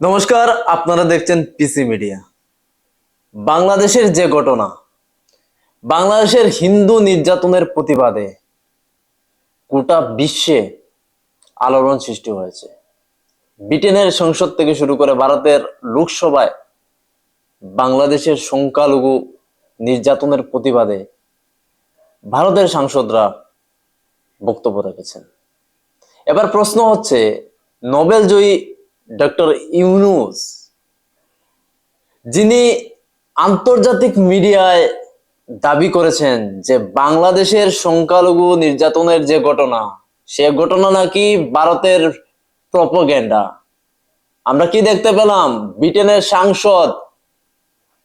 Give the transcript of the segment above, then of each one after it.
নমস্কার, আপনারা দেখছেন পিসি মিডিয়া বাংলাদেশের যে ঘটনা, বাংলাদেশের হিন্দু নির্যাতনের প্রতিবাদে গোটা বিশ্বে আলোড়ন সৃষ্টি হয়েছে। ব্রিটেনের সংসদ থেকে শুরু করে ভারতের লোকসভায় বাংলাদেশের সংখ্যালঘু নির্যাতনের প্রতিবাদে ভারতের সাংসদরা বক্তব্য রেখেছেন। এবার প্রশ্ন হচ্ছে নোবেল জয়ী ডক্টর ইউনুস যিনি আন্তর্জাতিক মিডিয়ায় দাবি করেছেন যে বাংলাদেশের সংখ্যালঘু নির্যাতনের যে ঘটনা, সে ঘটনা নাকি ভারতের প্রপোগেন্ডা আমরা কি দেখতে পেলাম? ব্রিটেনের সাংসদ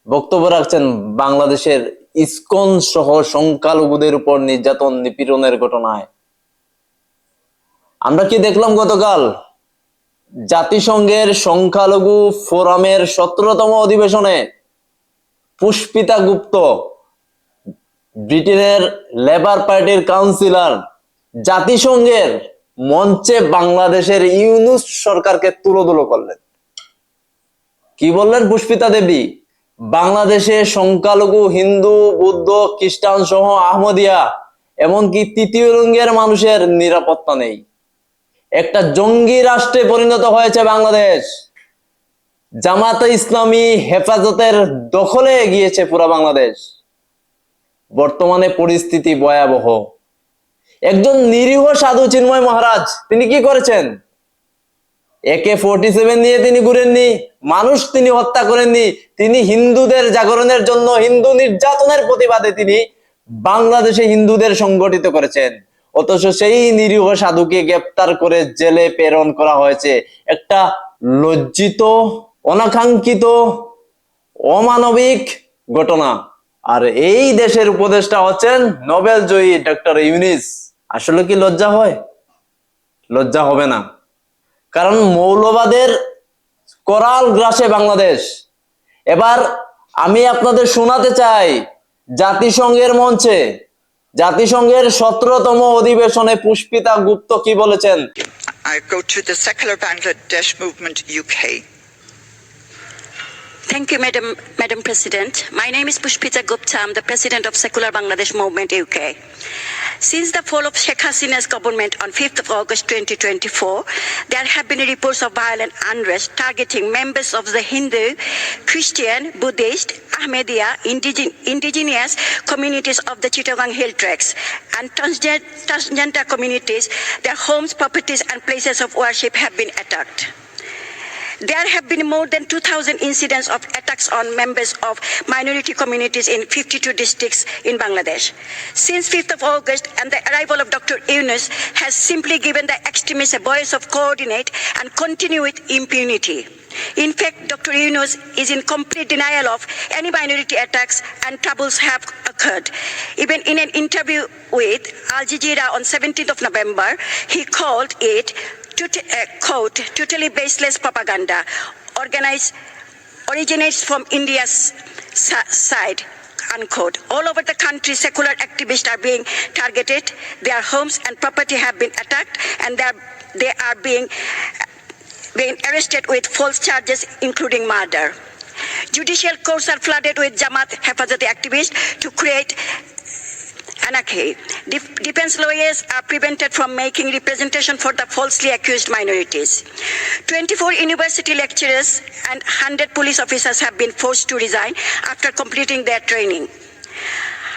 বক্তব্য রাখছেন বাংলাদেশের ইসকন সহ সংখ্যালঘুদের উপর নির্যাতন নিপীড়নের ঘটনায়। আমরা কি দেখলাম গতকাল? জাতিসংঘের সংখ্যালঘু ফোরামের সতেরোতম অধিবেশনে পুষ্পিতা গুপ্ত, ব্রিটেনের লেবার পার্টির কাউন্সিলর, জাতিসংঘের মঞ্চে বাংলাদেশের ইউনুস সরকারকে তুলোধুলো করলেন। কি বললেন পুষ্পিতা দেবী? বাংলাদেশে সংখ্যালঘু, হিন্দু, বৌদ্ধ, খ্রিস্টান সহ আহমদিয়া, এমনকি তৃতীয় লিঙ্গের মানুষের নিরাপত্তা নেই। একটা জঙ্গি রাষ্ট্রে পরিণত হয়েছে বাংলাদেশ। জামাতে ইসলামী হেফাজতের দখলে গিয়েছে পুরো বাংলাদেশ। বর্তমানে পরিস্থিতি ভয়াবহ। একজন নিরীহ সাধু চিন্ময় মহারাজ, তিনি কি করেছেন? একে ফোর্টি সেভেন নিয়ে তিনি ঘুরেননি, মানুষ তিনি হত্যা করেননি, তিনি হিন্দুদের জাগরণের জন্য হিন্দু নির্যাতনের প্রতিবাদে তিনি বাংলাদেশে হিন্দুদের সংগঠিত করেছেন। অথচ সেই নিরীহ সাধুকে গ্রেপ্তার করে জেলে প্রেরণ করা হয়েছে। একটা লজ্জিত, অনাকাঙ্ক্ষিত, অমানবিক ঘটনা। আর এই দেশের উপদেষ্টা হচ্ছেন নোবেল জয়ী ডক্টর ইউনিস। আসলে কি লজ্জা হয়? লজ্জা হবে না। কারণ মৌলবাদের করাল গ্রাসে বাংলাদেশ। এবার আমি আপনাদের শোনাতে চাই জাতিসংঘের মঞ্চে। জাতিসংঘের সতেরোতম অধিবেশনে পুষ্পিতা গুপ্ত কি বলেছেন I go to the Secular Bangladesh Movement UK. Thank you, Madam, Madam President. My name is Pushpita Gupta. I'm the President of Secular Bangladesh Movement UK. Since the fall of Sheikh Hasina's government on 5th of August 2024, there have been reports of violent unrest targeting members of the Hindu, Christian, Buddhist, Ahmadiyya, indigen- indigenous communities of the Chittagong Hill Tracts, and transgender communities. Their homes, properties, and places of worship have been attacked. There have been more than 2,000 incidents of attacks on members of minority communities in 52 districts in Bangladesh. Since 5th of August and the arrival of Dr. Yunus has simply given the extremists a voice of coordinate and continue with impunity. In fact, Dr. Yunus is in complete denial of any minority attacks and troubles have occurred. Even in an interview with Al Jazeera on 17th of November, he called it to uh, quote totally baseless propaganda. Organized originates from india's si- side unquote. All over the country secular activists are being targeted. Their homes and property have been attacked and they are, they are being being arrested with false charges including murder. Judicial courts are flooded with jamaat hafazati activists to create anarchy. Def- defense lawyers are prevented from making representation for the falsely accused minorities. 24 university lecturers and 100 police officers have been forced to resign after completing their training.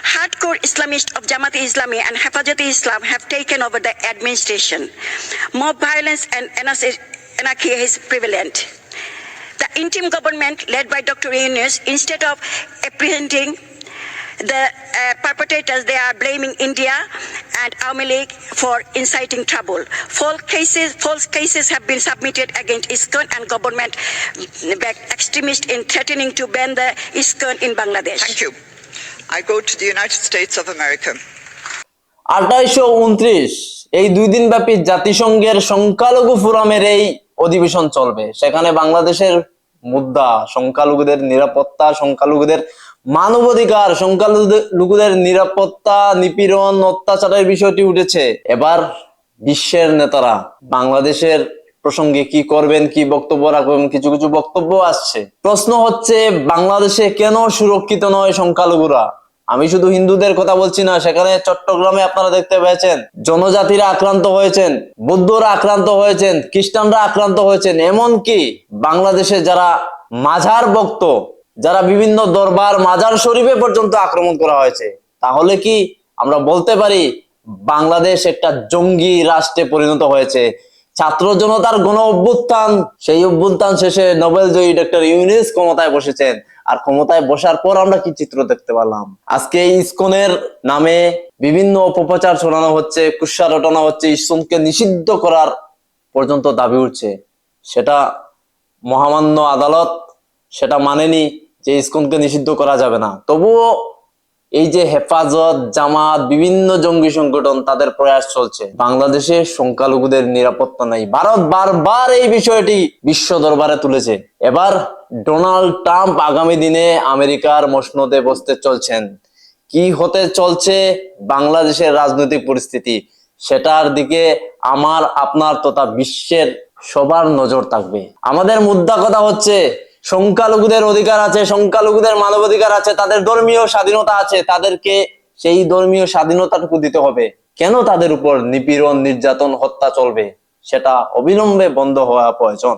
Hardcore Islamists of Jamaat Islami and Hafazat Islam have taken over the administration. Mob violence and anarchy anarchy is prevalent. The interim government, led by Dr. Yunus, instead of apprehending the uh, perpetrators, they are blaming India and Army League for inciting trouble. False cases, false cases have been submitted against ISKCON and government-backed extremists in threatening to ban the ISKCON in Bangladesh. Thank you. I go to the United States of America. আঠাইশো উনত্রিশ এই দুই দিন ব্যাপী জাতিসংঘের সংখ্যালঘু ফোরামের এই অধিবেশন চলবে সেখানে বাংলাদেশের মুদ্রা সংখ্যালঘুদের নিরাপত্তা সংখ্যালঘুদের মানবাধিকার সংখ্যালঘুদের নিরাপত্তা, নিপীড়ন, অত্যাচারের বিষয়টি উঠেছে। এবার বিশ্বের নেতারা বাংলাদেশের প্রসঙ্গে কি করবেন, কি বক্তব্য রাখবেন, কিছু কিছু বক্তব্য আসছে। প্রশ্ন হচ্ছে, বাংলাদেশে কেন সুরক্ষিত নয় সংখ্যালঘুরা? আমি শুধু হিন্দুদের কথা বলছি না, সেখানে চট্টগ্রামে আপনারা দেখতে পেয়েছেন, জনজাতিরা আক্রান্ত হয়েছেন, বৌদ্ধরা আক্রান্ত হয়েছেন, খ্রিস্টানরা আক্রান্ত হয়েছেন, এমনকি বাংলাদেশে যারা মাঝার ভক্ত যারা বিভিন্ন দরবার, মাজার শরীফে পর্যন্ত আক্রমণ করা হয়েছে, তাহলে কি আমরা বলতে পারি বাংলাদেশ একটা জঙ্গি রাষ্ট্রে পরিণত হয়েছে? ছাত্র জনতার গণ অভ্যুত্থান, সেই অভ্যুত্থান শেষে নোবেল জয়ী ডক্টর ইউনিস ক্ষমতায় বসেছেন। আর ক্ষমতায় বসার পর আমরা কি চিত্র দেখতে পেলাম? আজকে ইসকনের নামে বিভিন্ন অপপ্রচার ছড়ানো হচ্ছে, কুৎসা রটানো হচ্ছে, ইসকনকে নিষিদ্ধ করার পর্যন্ত দাবি উঠছে। সেটা মহামান্য আদালত, সেটা মানেনি। যে ইসকনকে নিষিদ্ধ করা যাবে না। তবুও এই যে হেফাজত, জামাত, বিভিন্ন জঙ্গি সংগঠন তাদের প্রয়াস চলছে। বাংলাদেশে সংখ্যালঘুদের নিরাপত্তা নাই। ভারত বারবার এই বিষয়টি বিশ্ব দরবারে তুলেছে। এবার ডোনাল্ড ট্রাম্প আগামী দিনে আমেরিকার মসনদে বসতে চলছেন। কি হতে চলছে বাংলাদেশের রাজনৈতিক পরিস্থিতি, সেটার দিকে আমার, আপনার তথা বিশ্বের সবার নজর থাকবে। আমাদের মুদ্রা কথা হচ্ছে সংখ্যালঘুদের অধিকার আছে, সংখ্যালঘুদের মানবাধিকার আছে, তাদের ধর্মীয় স্বাধীনতা আছে, তাদেরকে সেই ধর্মীয় স্বাধীনতাটুকু দিতে হবে। কেন তাদের উপর নিপীড়ন, নির্যাতন, হত্যা চলবে? সেটা অবিলম্বে বন্ধ হওয়া প্রয়োজন।